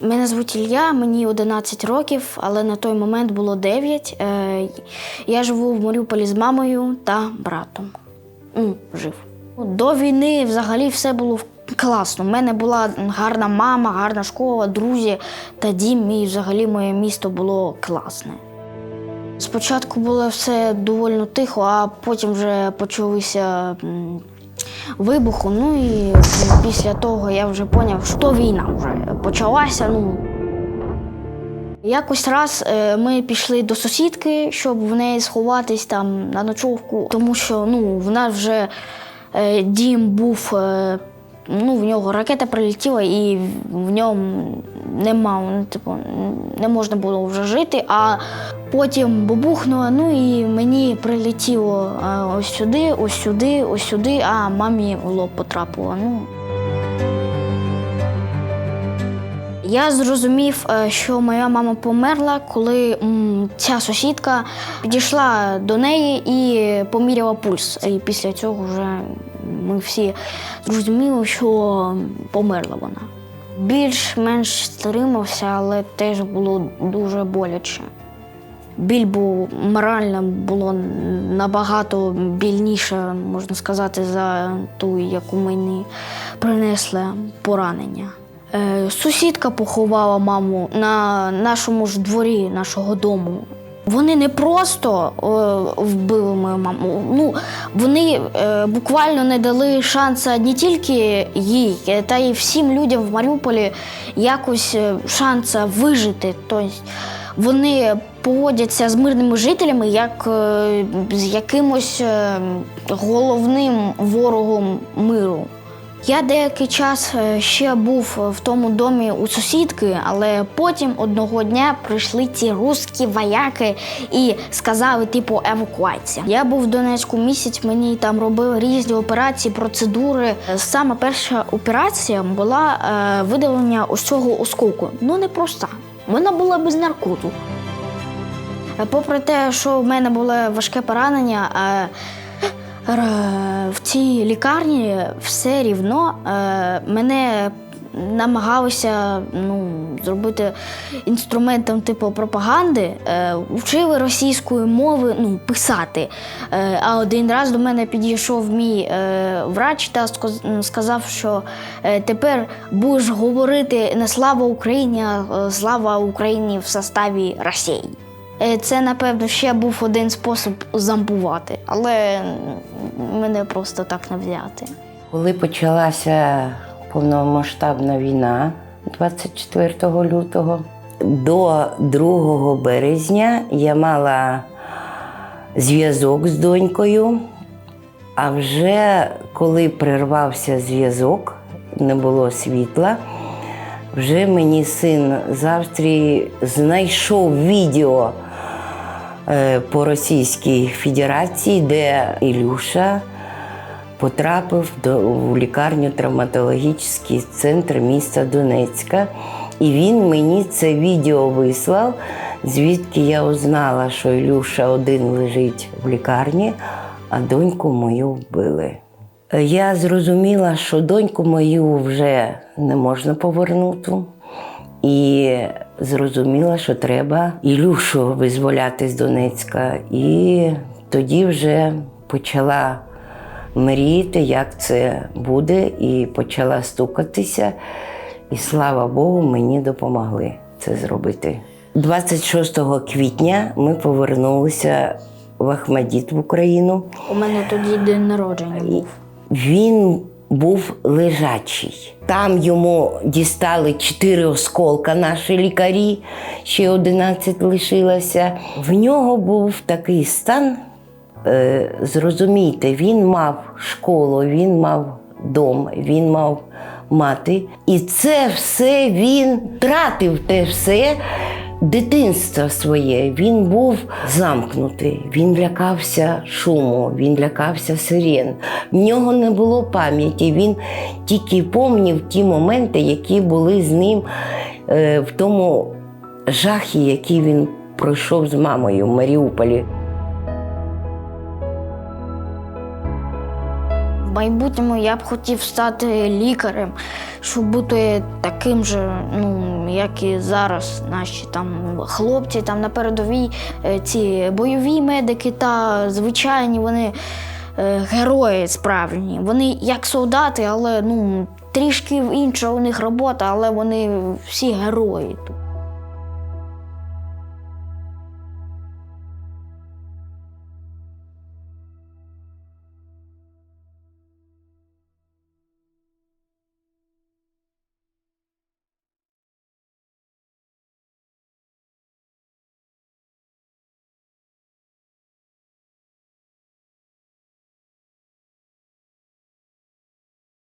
Мене звуть Ілля, мені 11 років, але на той момент було 9. Е, Я живу в Маріуполі з мамою та братом. Ну, жив. До війни взагалі все було класно. У мене була гарна мама, гарна школа, друзі та дім, і взагалі моє місто було класне. Спочатку було все доволі тихо, а потім вже почалися м, вибухи. Ну і після того я вже зрозумів, що війна вже почалася. Ну. Якось раз е, ми пішли до сусідки, щоб в неї сховатись там на ночовку, тому що ну, в нас вже е, дім був, е, ну, в нього ракета прилетіла і в ньому нема, ну, типу, не можна було вже жити. А потім бабухнуло, ну і мені прилетіло ось сюди, ось сюди, ось сюди, а мамі в лоб потрапило. Ну, Я зрозумів, е, що моя мама померла, коли ця сусідка підійшла до неї і поміряла пульс. І після цього вже ми всі зрозуміли, що померла вона. Більш-менш стримався, але теж було дуже боляче. Біль був морально було набагато більніше, можна сказати, за ту, яку мені принесли поранення. Е, Сусідка поховала маму на нашому ж дворі нашого дому. Вони не просто е, вбили мою маму. Ну, вони е, буквально не дали шансу не тільки їй, та й всім людям в Маріуполі якось е, шанса вижити. Тобто вони поводяться з мирними жителями як е, з якимось е, головним ворогом миру. Я деякий час е, ще був в тому домі у сусідки, але потім одного дня прийшли ці русські вояки і сказали, типу, евакуація. Я був в Донецьку місяць, мені там робили різні операції, процедури. Саме перша операція була е, видалення ось цього осколку. Ну не проста. Вона була без наркоту. Е, Попри те, що в мене було важке поранення, е, в цій лікарні все рівно е, мене намагалися ну, зробити інструментом типу пропаганди, е, вчили російської мови ну, писати. Е, а один раз до мене підійшов мій врач та сказ- сказав, що тепер будеш говорити не слава Україні, а слава Україні в составі Росії. Е, Це, напевно, ще був один спосіб зомбувати, але мене просто так не взяти. Коли почалася повномасштабна війна 24 лютого, до 2 березня я мала зв'язок з донькою, а вже коли прервався зв'язок, не було світла, вже мені син з Австрії знайшов відео по Російській Федерації, де Ілюша потрапив до, в лікарню травматологічний центр міста Донецька. І він мені це відео вислав, звідки я узнала, що Ілюша один лежить в лікарні, а доньку мою вбили. Я зрозуміла, що доньку мою вже не можна повернути. І зрозуміла, що треба Ілюшу визволяти з Донецька. І тоді вже почала мріяти, як це буде, і почала стукатися. І слава Богу, мені допомогли це зробити. 26 квітня ми повернулися в Ахмадіт в Україну. У мене тоді день народження був. Він був лежачий. Там йому дістали чотири осколка наші лікарі, ще 11 лишилося. В нього був такий стан. Е, зрозумійте, він мав школу, він мав дом, він мав мати. І це все він тратив те все дитинство своє. Він був замкнутий, він лякався шуму, він лякався сирен. В нього не було пам'яті. Він тільки помнів ті моменти, які були з ним е, в тому жахі, який він пройшов з мамою в Маріуполі. В майбутньому я б хотів стати лікарем, щоб бути таким же, ну, як і зараз наші там хлопці там на передовій, е, ці бойові медики та звичайні вони е, герої справжні. Вони як солдати, але ну, трішки інша у них робота, але вони всі герої тут.